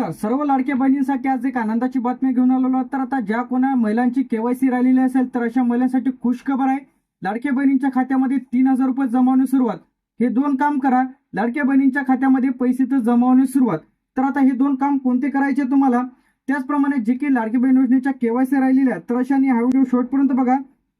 नमस्कार सर्व लाडक्या बहिणींसाठी आज एक आनंदाची बातमी घेऊन आलेलो तर आता ज्या कोणा महिलांची केवायसी राहिलेली असेल तर अशा महिलांसाठी खुश खबर आहे. लाडक्या बहिणींच्या खात्यामध्ये तीन हजार रुपये जमावणे सुरुवात. हे दोन काम करा. लाडक्या बहिणींच्या खात्यामध्ये पैसे तर जमावणे सुरुवात. तर आता हे दोन काम कोणते करायचे तुम्हाला? त्याचप्रमाणे जे की लाडकी बहीण योजनेच्या केवायसी राहिलेल्या तर अशाने हा व्हिडिओ शेवटपर्यंत बघा.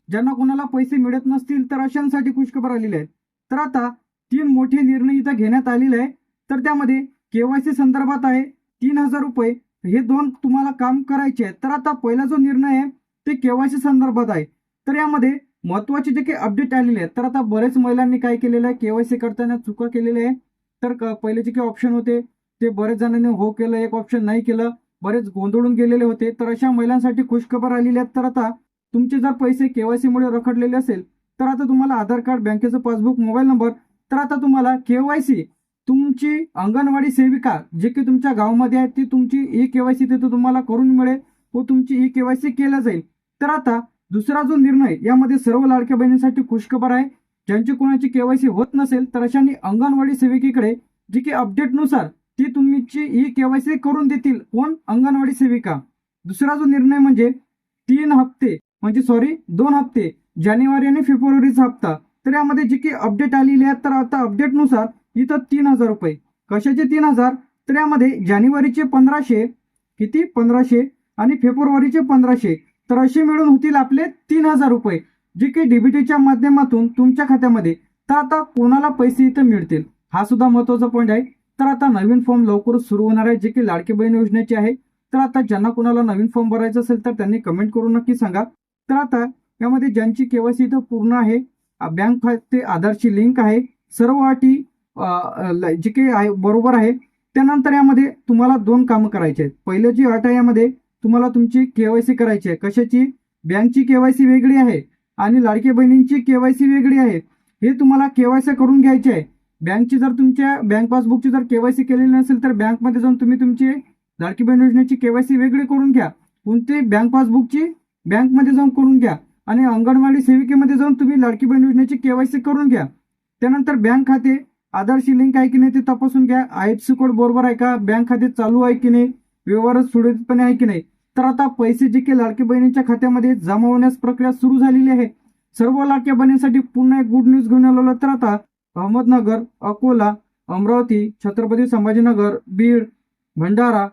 ज्यांना कोणाला पैसे मिळत नसतील तर अशांसाठी खुशखबर आलेली आहे तर आता तीन मोठे निर्णय इथं घेण्यात आलेले आहे तर त्यामध्ये केवायसी संदर्भात आहे. तीन हजार रुपये हे दोन तुम्हाला काम करायचे आहे तर आता पहिला जो निर्णय आहे ते केवायसी संदर्भात आहे. तर यामध्ये महत्त्वाचे जे काही अपडेट आलेले आहेत तर आता बरेच महिलांनी काय केलेलं आहे केवायसी करताना चुका केलेल्या आहे तर क- पहिले जे काही ऑप्शन होते ते बरेच जणांनी हो केलं एक ऑप्शन नाही केलं बरेच गोंधळून गेलेले होते. तर अशा महिलांसाठी खुशखबर आलेली आहेत. तर आता तुमचे जर पैसे केवायसीमुळे रखडलेले असेल तर आता तुम्हाला आधार कार्ड बँकेचं पासबुक मोबाईल नंबर तर आता तुम्हाला केवायसी तुमची अंगणवाडी सेविका जे की तुमच्या गावामध्ये आहे ती तुमची ई केवायसी तिथं तुम्हाला करून मिळेल. व तुमची ई केवायसी केल्या जाईल. तर आता दुसरा जो निर्णय यामध्ये सर्व लाडक्या बहिणींसाठी खुशखबर आहे. ज्यांची कोणाची केवायसी होत नसेल तर अशांनी अंगणवाडी सेविकेकडे जी की अपडेटनुसार ती तुमची ई केवायसी करून देतील कोण? अंगणवाडी सेविका. दुसरा जो निर्णय म्हणजे तीन हप्ते म्हणजे सॉरी दोन हप्ते जानेवारी आणि फेब्रुवारीचा हप्ता. तर यामध्ये जी की अपडेट आलेली आहे तर आता अपडेटनुसार इथं तीन हजार रुपये. कशाचे तीन हजार? तर यामध्ये जानेवारीचे पंधराशे किती? पंधराशे. आणि फेब्रुवारीचे पंधराशे. तर असे मिळून होतील आपले तीन हजार रुपये जे की डीबीटीच्या माध्यमातून तुमच्या खात्यामध्ये. तर आता कोणाला पैसे इथं मिळतील? हा सुद्धा महत्त्वाचा पॉईंट आहे. तर आता नवीन फॉर्म लवकरच सुरू होणार आहे जे की लाडकी बहीण योजनेचे आहे. तर आता ज्यांना कोणाला नवीन फॉर्म भरायचा असेल तर त्यांनी कमेंट करून नक्की सांगा. तर आता यामध्ये ज्यांची केवायसी इथं पूर्ण आहे बँक खाते आधारची लिंक आहे. सर्व अटी जे काही आहे बरोबर आहे. त्यानंतर यामध्ये तुम्हाला दोन कामं करायचे आहेत. पहिलं जी अट आहे यामध्ये तुम्हाला तुमची केवायसी करायची आहे. कशाची? बँकची केवायसी वेगळी आहे आणि लाडकी बहिणींची केवायसी वेगळी आहे. हे तुम्हाला केवायसी करून घ्यायची आहे. बँकची जर तुमच्या बँक पासबुकची जर केवायसी केलेली नसेल तर बँकमध्ये जाऊन तुम्ही तुमची लाडकी बहीण योजनेची केवायसी वेगळी करून घ्या. कोणती? बँक पासबुकची बँकमध्ये जाऊन करून घ्या. आणि अंगणवाडी सेविकेमध्ये जाऊन तुम्ही लाडकी बहीण योजनेची केवायसी करून घ्या. त्यानंतर बँक खाते आधारशी लिंक आहे की नाही ते तपासून घ्या. आय एफ सी कोड बरोबर आहे का? बँक खाते चालू आहे की नाही? व्यवहार सुरळीतपणे आहे की नाही? तर आता पैसे जे की लाडकी बहिणींच्या खात्यामध्ये जमा होण्यास प्रक्रिया सुरू झालेली आहे. सर्व लाडक्या बहिणींसाठी पुन्हा एक गुड न्यूज घेऊन आलेलो तर आता अहमदनगर अकोला अमरावती छत्रपती संभाजीनगर बीड भंडारा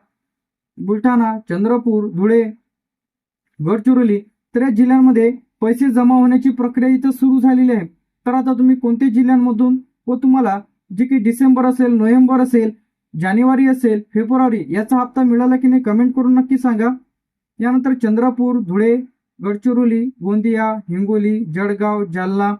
बुलढाणा चंद्रपूर धुळे गडचिरोली तर या जिल्ह्यांमध्ये पैसे जमा होण्याची प्रक्रिया इथं सुरू झालेली आहे. तर आता तुम्ही कोणत्या जिल्ह्यांमधून व तुम्हाला जे की डिसेंबर असेल नोव्हेंबर असेल जानेवारी असेल फेब्रुवारी याचा हप्ता मिळाला की नाही कमेंट करून नक्की सांगा. यानंतर चंद्रपूर धुळे गडचिरोली गोंदिया हिंगोली जळगाव जालना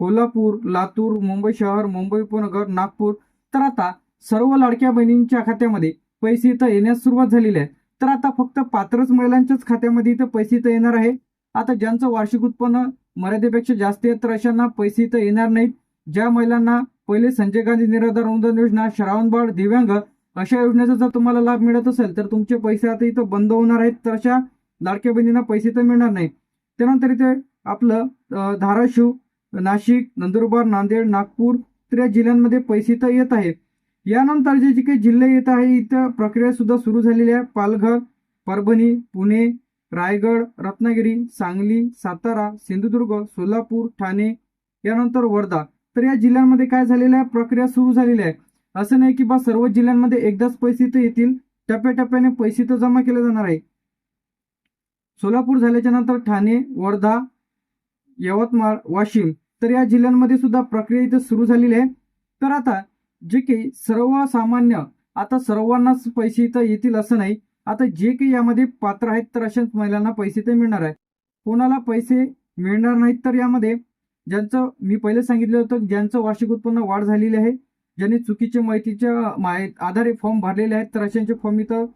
कोल्हापूर लातूर मुंबई शहर मुंबई उपनगर नागपूर. तर आता सर्व लाडक्या बहिणींच्या खात्यामध्ये पैसे इथं येण्यास सुरुवात झालेली आहे. तर आता फक्त पात्रच महिलांच्याच खात्यामध्ये इथं पैसे इथं येणार आहे. आता ज्यांचं वार्षिक उत्पन्न मर्यादेपेक्षा जास्त आहे तर अशांना पैसे इथं येणार नाहीत. ज्या महिलांना पहिले संजय गांधी निराधार अनुदान योजना श्रावणबाळ दिव्यांग अशा योजनेचा जर तुम्हाला लाभ मिळत असेल तर तुमचे पैसे आता इथं बंद होणार आहेत तर अशा लाडक्या बहिणींना पैसे तर मिळणार नाही. त्यानंतर इथे आपलं धाराशिव नाशिक नंदुरबार नांदेड नागपूर तर या जिल्ह्यांमध्ये पैसे तर येत आहेत. यानंतर जे जे काही जिल्हे येत आहे इथं प्रक्रिया सुद्धा सुरू झालेली आहे. पालघर परभणी पुणे रायगड रत्नागिरी सांगली सातारा सिंधुदुर्ग सोलापूर ठाणे यानंतर वर्धा. तर या जिल्ह्यांमध्ये काय झालेलं आहे? प्रक्रिया सुरू झालेली आहे. असं नाही की बा सर्व जिल्ह्यांमध्ये एकदाच पैसे तर येतील टप्प्याटप्प्याने पैसे तर जमा केले जाणार आहे. सोलापूर झाल्याच्यानंतर ठाणे वर्धा यवतमाळ वाशिम तर या जिल्ह्यांमध्ये सुद्धा प्रक्रिया इथं सुरू झालेली आहे. तर आता जे काही सर्वसामान्य आता सर्वांनाच पैसे इथं येतील असं नाही. आता जे काही यामध्ये पात्र आहेत तर अशाच महिलांना पैसे तर मिळणार आहेत कोणाला पैसे मिळणार नाहीत तर यामध्ये ज्यांचं मी पहिले सांगितलं होतं ज्यांचं वार्षिक उत्पन्न वाढ झालेली आहे ज्यांनी चुकीच्या माहितीच्या माहि आधारे फॉर्म भरलेले आहेत तर अशांचे फॉर्म इथं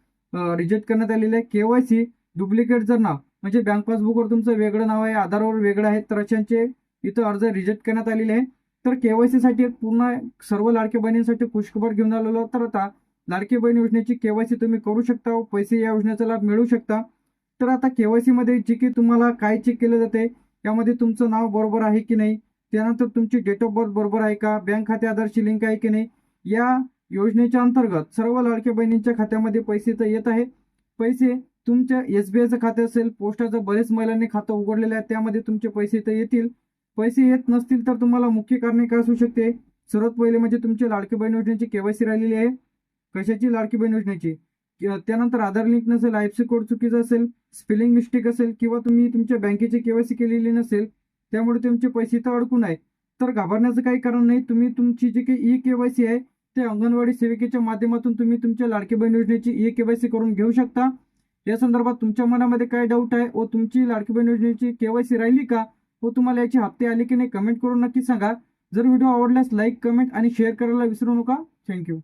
रिजेक्ट करण्यात आलेले आहे. केवायसी डुप्लिकेट जर नाव म्हणजे बँक पासबुकवर तुमचं वेगळं नाव आहे आधारवर वेगळं आहे तर अशांचे इथं अर्ज रिजेक्ट करण्यात आलेले आहे. तर केवायसीसाठी एक पूर्ण सर्व लाडके बहिणींसाठी खुशखबर घेऊन आलेलो तर आता लाडकी बहीण योजनेची केवायसी तुम्ही करू शकता व पैसे या योजनेचा लाभ मिळू शकता. तर आता केवायसीमध्ये जे की तुम्हाला काय चेक केलं जाते यामध्ये तुमचं नाव बरोबर आहे की नाही? त्यानंतर तुमची डेट ऑफ बर्थ बरोबर आहे का? बँक खाते आधारशी लिंक आहे की नाही? या योजनेच्या अंतर्गत सर्व लाडक्या बहिणींच्या खात्यामध्ये पैसे तर येत आहे पैसे तुमच्या एस बी आयचं खाते असेल पोस्टाचं बरेच महिलांनी खातं उघडलेलं आहे त्यामध्ये तुमचे पैसे तर येतील. पैसे येत नसतील तर तुम्हाला मुख्य कारणे काय असू शकते? सर्वात पहिले म्हणजे तुमची लाडकी बहीण योजनेची केवायसी राहिलेली आहे. कशाची लाडकी बहीण योजनेची? त्यानंतर आधार लिंक नसेल आय एफ सी कोड चुकीचा असेल स्पेलिंग मिस्टेक असेल किंवा तुम्ही तुमच्या बँकेची केवायसी केलेली नसेल त्यामुळे तुमचे पैसे तर अडकून आहे तर घाबरण्याचं काही कारण नाही तुम्ही तुमची जी काही ई केवायसी आहे ते अंगणवाडी सेविकेच्या माध्यमातून तुम्ही तुमच्या लाडकी बहीण योजनेची ई केवायसी करून घेऊ शकता. या संदर्भात तुमच्या मनामध्ये काय डाऊट आहे व तुमची लाडकी बहीण योजनेची केवायसी राहिली का व तुम्हाला याचे हप्ते आले की नाही कमेंट करून नक्की सांगा. जर व्हिडिओ आवडल्यास लाईक कमेंट आणि शेअर करायला विसरू नका. थँक्यू